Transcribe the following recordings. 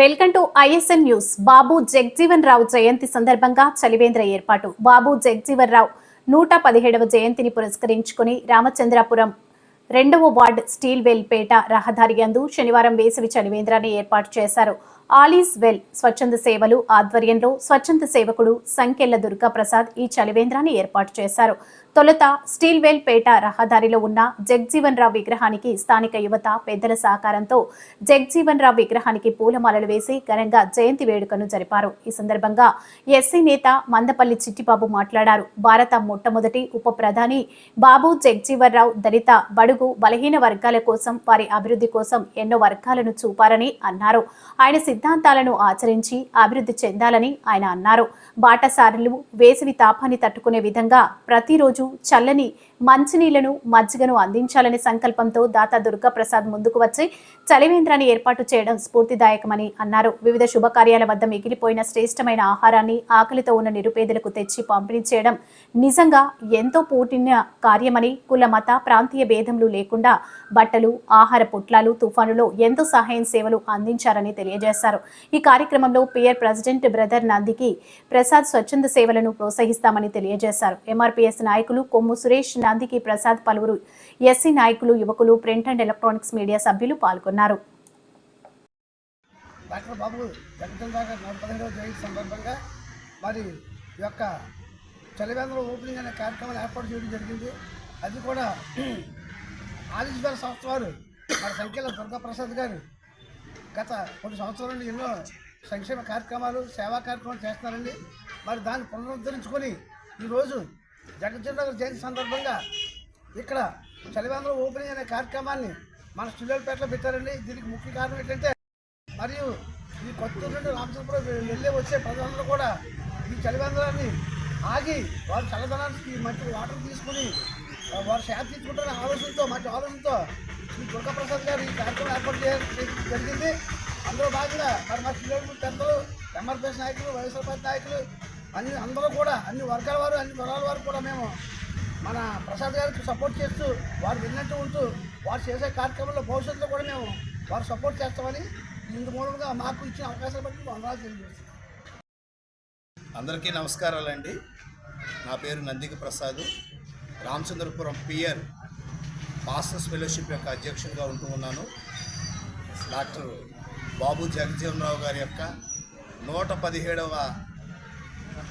Welcome to ISN news. Babu Jagjivan Rao జయంతి సందర్భంగా చలివేంద్ర ఏర్పాటు. బాబు జగ్జీవన్ రావు నూట పదిహేడవ జయంతిని పురస్కరించుకుని రామచంద్రాపురం రెండవ వార్డ్ స్టీల్ వెల్ పేట రహదారి అందు శనివారం వేసవి చలివేంద్రాన్ని ఏర్పాటు చేశారు. ఆలీస్ వెల్ స్వచ్ఛంద సేవలు ఆధ్వర్యంలో స్వచ్ఛంద సేవకుడు సంకెళ్ళ దుర్గా ప్రసాద్ ఈ చలివేంద్రాన్ని ఏర్పాటు చేశారు. తొలుత స్టీల్ వెల్ పేట రహదారిలో ఉన్న జగ్జీవన్ రావు విగ్రహానికి స్థానిక యువత పెద్దల సహకారంతో జగ్జీవన్ రావు విగ్రహానికి పూలమాలలు వేసి ఘనంగా జయంతి వేడుకను జరిపారు. ఈ సందర్భంగా ఎస్సీ నేత మందపల్లి చిట్టిబాబు మాట్లాడారు. భారత మొట్టమొదటి ఉప ప్రధాని బాబు జగ్జీవన్ రావు దళిత బడుగు బలహీన వర్గాల కోసం వారి అభివృద్ధి కోసం ఎన్నో వర్గాలను చూపారని అన్నారు. ఆయన సిద్ధాంతాలను ఆచరించి అభివృద్ధి చెందాలని ఆయన అన్నారు. బాటసారులు వేసవి తాపాన్ని తట్టుకునే విధంగా ప్రతిరోజు చల్లని మంచినీళ్ళను మజ్జిగను అందించాలనే సంకల్పంతో దాత దుర్గా ప్రసాద్ ముందుకు వచ్చి చలివేంద్రాన్ని ఏర్పాటు చేయడం స్ఫూర్తిదాయకమని అన్నారు. వివిధ శుభకార్యాల వద్ద మిగిలిపోయిన శ్రేష్టమైన ఆహారాన్ని ఆకలితో ఉన్న నిరుపేదలకు తెచ్చి పంపిణీ చేయడం నిజంగా ఎంతో పూటిన కార్యమని కుల మత ప్రాంతీయ భేదములు లేకుండా బట్టలు ఆహార పొట్లాలు తుఫానులో ఎంతో సహాయం సేవలు అందించారని తెలియజేశారు. ఈ కార్యక్రమంలో పియర్ ప్రెసిడెంట్ బ్రదర్ నందికి ప్రసాద్ స్వచ్ఛంద సేవలను ప్రోత్సహిస్తామని తెలియజేశారు. ఎంఆర్పీఎస్ నాయకులు కొమ్ము సురేష్ నందికి ప్రసాద్ పలువురు ఎస్సీ నాయకులు యువకులు ప్రింట్ అండ్ ఎలక్ట్రానిక్స్ మీడియా సభ్యులు పాల్గొన్నారు. డాక్టర్ బాబు జగచంద్ర గారి నూట పదిహేడవ జయంతి సందర్భంగా మరి ఈ యొక్క చలివేంద్ర ఓపెనింగ్ అనే కార్యక్రమాన్ని ఏర్పాటు చేయడం జరిగింది. అది కూడా ఆదిశ్వర సంస్థ వారు మరి సంఖ్యలో దుర్గాప్రసాద్ గారు గత కొన్ని సంవత్సరాల నుండి ఎన్నో సంక్షేమ కార్యక్రమాలు సేవా కార్యక్రమాలు చేస్తున్నారండి. మరి దాన్ని పునరుద్ధరించుకొని ఈరోజు జగచంద్ర గారి జయంతి సందర్భంగా ఇక్కడ చలివేంద్ర ఓపెనింగ్ అనే కార్యక్రమాన్ని మన స్టూడియోపేటలో పెట్టారండి. దీనికి ముఖ్య కారణం ఏంటంటే మరియు ఈ కొత్తూరు నుండి రామచంద్రపురం వెళ్ళే వచ్చే ప్రజలందరూ కూడా ఈ చలివేంద్రాన్ని ఆగి వారి చల్లదనానికి మంచి వాటర్ తీసుకుని వారు షాప్ తీసుకుంటారనే ఆలోచనతో మంచి ఆలోచనతో శ్రీ దుర్గాప్రసాద్ గారు ఈ కార్యక్రమం ఏర్పాటు చేయడం జరిగింది. అందులో భాగంగా మరి మా పిల్లలు పెద్దలు ఎంఆర్పిఎస్ నాయకులు వైఎస్ఆర్ పార్టీ నాయకులు అన్ని అందరూ కూడా అన్ని వర్గాల వారు అన్ని కులాల వారు కూడా మేము మన ప్రసాద్ గారికి సపోర్ట్ చేస్తూ వారు విన్నట్టు ఉంటూ వారు చేసే కార్యక్రమంలో భవిష్యత్తులో కూడా మేము వారు సపోర్ట్ చేస్తామని ఇందు మూలంగా మాకు ఇచ్చిన అవకాశాలు బట్టి వందనాలు తెలియజేస్తాం అందరికీ నమస్కారాలండి. నా పేరు Nandika Prasad. Ramachandrapuram peer masters fellowship యొక్క అధ్యక్షునిగా ఉంటూ ఉన్నాను. డాక్టర్ బాబు జగజీవన్ రావు గారి యొక్క నూట పదిహేడవ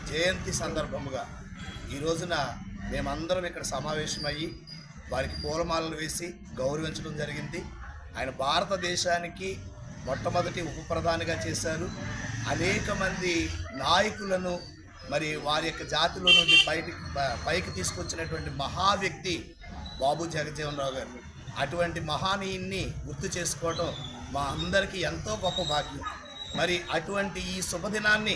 జయంతి సందర్భముగా ఈ రోజున మేమందరం ఇక్కడ సమావేశమయ్యి వారికి పూలమాలలు వేసి గౌరవించడం జరిగింది. ఆయన భారతదేశానికి మొట్టమొదటి ఉప ప్రధానిగా చేశారు. అనేక మంది నాయకులను మరి వారి యొక్క జాతిలో నుండి బయటికి పైకి తీసుకొచ్చినటువంటి మహా వ్యక్తి బాబు జగజీవన్ రావు గారు. అటువంటి మహానీయుని గుర్తు చేసుకోవడం మా అందరికీ ఎంతో గొప్ప భాగ్యం. మరి అటువంటి ఈ శుభదినాన్ని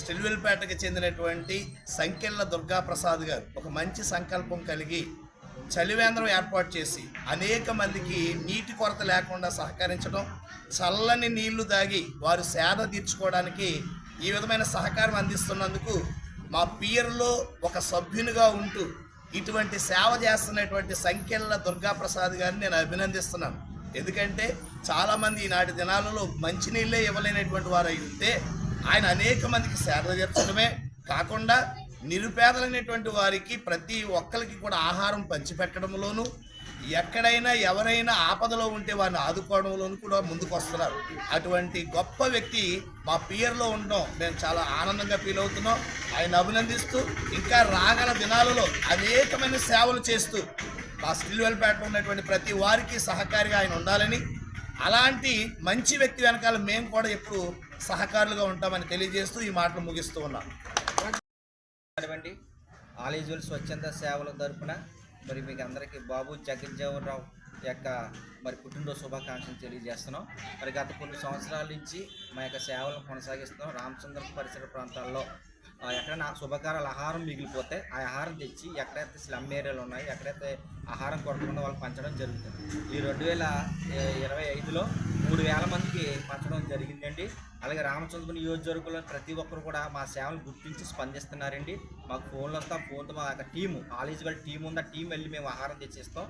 స్టిల్వెల్పేటకి చెందినటువంటి సంకెళ్ళ దుర్గా ప్రసాద్ గారు ఒక మంచి సంకల్పం కలిగి చలివేంద్రం ఏర్పాటు చేసి అనేక మందికి నీటి కొరత లేకుండా సహకరించడం చల్లని నీళ్ళు తాగి వారు సేద తీర్చుకోవడానికి ఈ విధమైన సహకారం అందిస్తున్నందుకు మా పియర్లో ఒక సభ్యునిగా ఉంటూ ఇటువంటి సేవ చేస్తున్నటువంటి సంఖ్యల దుర్గా ప్రసాద్ గారిని నేను అభినందిస్తున్నాను. ఎందుకంటే చాలామంది ఈనాటి దినాలలో మంచినీళ్ళే ఇవ్వలేనటువంటి వారు అయితే ఆయన అనేక మందికి సేవలు తీర్చడమే కాకుండా నిరుపేదలైనటువంటి వారికి ప్రతి ఒక్కరికి కూడా ఆహారం పంచిపెట్టడంలోనూ ఎక్కడైనా ఎవరైనా ఆపదలో ఉంటే వారిని ఆదుకోవడంలోనూ కూడా ముందుకు వస్తున్నారు అటువంటి గొప్ప వ్యక్తి మా పియర్లో ఉండడం మేము చాలా ఆనందంగా ఫీల్ అవుతున్నాం. ఆయన అభినందిస్తూ ఇంకా రాగల దినాలలో అనేకమైన సేవలు చేస్తూ మా స్టిల్ వెల్పేట ఉన్నటువంటి ప్రతి వారికి సహకారిగా ఆయన ఉండాలని అలాంటి మంచి వ్యక్తి వెనకాల మేము కూడా ఎప్పుడు సహకారులుగా ఉంటామని తెలియజేస్తూ ఈ మాటలు ముగిస్తూ ఉన్నాం. కానివ్వండి ఆలీజువల్ స్వచ్ఛంద సేవల తరపున మరి మీకు అందరికీ బాబు జగజ్జీవన్ రావు యొక్క మరి పుట్టినరోజు శుభాకాంక్షలు తెలియజేస్తున్నాం. మరి గత కొన్ని సంవత్సరాల నుంచి మా యొక్క సేవలను కొనసాగిస్తున్నాం. రామచంద్ర పరిసర ప్రాంతాల్లో ఎక్కడైనా శుభకారాలు ఆహారం మిగిలిపోతే ఆ ఆహారం తెచ్చి ఎక్కడైతే స్లమ్ ఏరియాలు ఉన్నాయో ఎక్కడైతే ఆహారం కొరత వాళ్ళు వాళ్ళకి పంచడం జరుగుతుంది. ఈ రెండు వేల ఇరవై ఐదులో మూడు వేల మందికి పంచడం జరిగిందండి. అలాగే రామచంద్ర నియోజకవర్గంలో ప్రతి ఒక్కరు కూడా మా సేవలు గుర్తించి స్పందిస్తున్నారండి. మాకు ఫోన్లు వస్తాం ఫోన్తో మా యొక్క టీము ఆలీజ్ వాళ్ళ టీం ఉంది ఆ టీం వెళ్ళి మేము ఆహారం తెచ్చిస్తాం.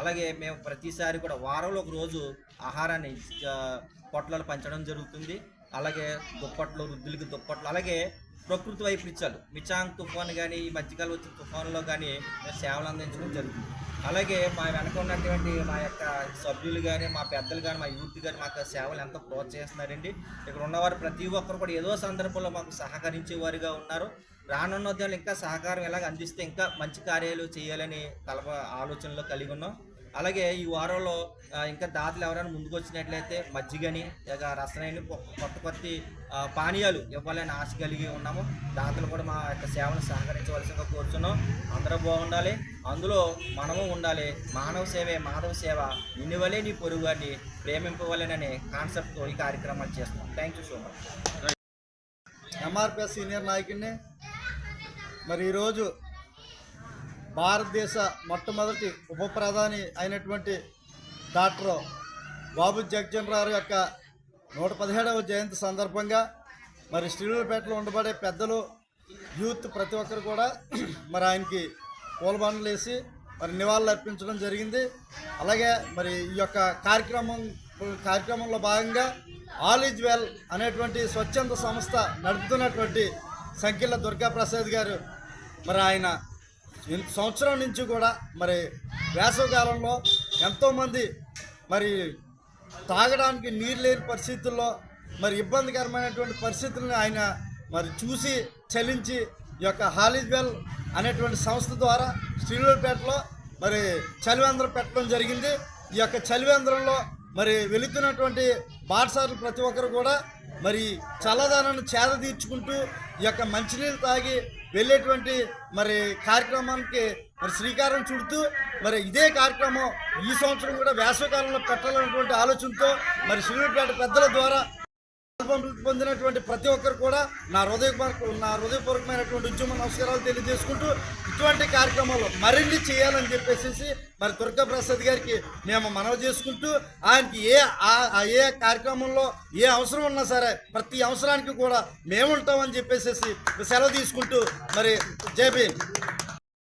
అలాగే మేము ప్రతిసారి కూడా వారంలో ఒక రోజు ఆహారాన్ని పొట్లలో పొట్లాలు పంచడం జరుగుతుంది. అలాగే దుప్పట్లు వృద్ధులకి దుప్పట్లు అలాగే ప్రకృతి వైపరీత్యాలు మిచాంగ్ తుఫాన్ కానీ ఈ మధ్యకాలం వచ్చిన తుఫాన్లో కానీ సేవలు అందించడం జరుగుతుంది. అలాగే మా వెనక ఉన్నటువంటి మా యొక్క సభ్యులు కానీ మా పెద్దలు కానీ మా యూత్ కానీ మాకు సేవలు ఎంతో ప్రోత్సహిస్తున్నారండి. ఇక్కడ ఉన్నవారు ప్రతి ఒక్కరు కూడా ఏదో సందర్భంలో మాకు సహకరించేవారుగా ఉన్నారు. రానున్న ఉద్యోగులు ఇంకా సహకారం ఎలాగ అందిస్తే ఇంకా మంచి కార్యాలు చేయాలని కలప ఆలోచనలో కలిగి ఉన్నాం. అలాగే ఈ వారంలో ఇంకా దాతలు ఎవరైనా ముందుకు వచ్చినట్లయితే మజ్జిగని ఇక రసనని కొత్త కొత్త పానీయాలు ఇవ్వాలని ఆశ కలిగి ఉన్నాము. దాతలు కూడా మా యొక్క సేవను సహకరించవలసిందిగా కోరుచున్నాం. అందరూ బాగుండాలి. అందులో మనము ఉండాలి. మానవ సేవే మాధవ సేవ. నిన్నువలే నీ పొరుగు ప్రేమింపవలేననే కాన్సెప్ట్తో ఈ కార్యక్రమాలు చేస్తున్నాం. Thank you so much MRPS senior నాయకుడిని మరి ఈరోజు భారతదేశ మొట్టమొదటి ఉప ప్రధాని అయినటువంటి డాక్టర్ బాబు జగ్జన్ రావు యొక్క నూట పదిహేడవ జయంతి సందర్భంగా మరి శ్రీలపేటలో ఉండబడే పెద్దలు యూత్ ప్రతి ఒక్కరు కూడా మరి ఆయనకి పూలబండలు వేసి మరి నివాళులు అర్పించడం జరిగింది. అలాగే మరి ఈ యొక్క కార్యక్రమం కార్యక్రమంలో భాగంగా ఆల్ ఈజ్ వెల్ అనేటువంటి స్వచ్ఛంద సంస్థ నడుపుతున్నటువంటి సంఖ్యల దుర్గాప్రసాద్ గారు మరి ఆయన సంవత్సరం నుంచి కూడా మరి వేసవికాలంలో ఎంతోమంది మరి తాగడానికి నీరు లేని పరిస్థితుల్లో మరి ఇబ్బందికరమైనటువంటి పరిస్థితులను ఆయన మరి చూసి చలించి ఈ యొక్క హాలిజ్వెల్ అనేటువంటి సంస్థ ద్వారా శ్రీలూరుపేటలో మరి చలివేంద్రం పెట్టడం జరిగింది. ఈ యొక్క చలివేంద్రంలో మరి వెళుతున్నటువంటి బాటసారులు ప్రతి ఒక్కరు కూడా మరి చల్లదనాన్ని చేద తీర్చుకుంటూ ఈ యొక్క మంచినీళ్ళు తాగి వెళ్ళేటువంటి మరి కార్యక్రమానికి మరి శ్రీకారం చుడుతూ మరి ఇదే కార్యక్రమం ఈ సంవత్సరం కూడా వేసవికాలంలో పెట్టాలన్నటువంటి ఆలోచనతో మరి శ్రీలూరుపేట పెద్దల ద్వారా పొందినటువంటి ప్రతి ఒక్కరు కూడా నా హృదయ నా హృదయపూర్వకమైనటువంటి ఉద్యమ నమస్కారాలు తెలియజేసుకుంటూ ఇటువంటి కార్యక్రమాలు మరిన్ని చేయాలని చెప్పేసి మరి దుర్గాప్రసాద్ గారికి మేము మనవి చేసుకుంటూ ఆయనకి ఏ ఆ- ఆ ఏ కార్యక్రమంలో ఏ అవసరం ఉన్నా సరే ప్రతి అవసరానికి కూడా మేము ఉంటామని చెప్పేసి సెలవు తీసుకుంటూ మరి జేబీ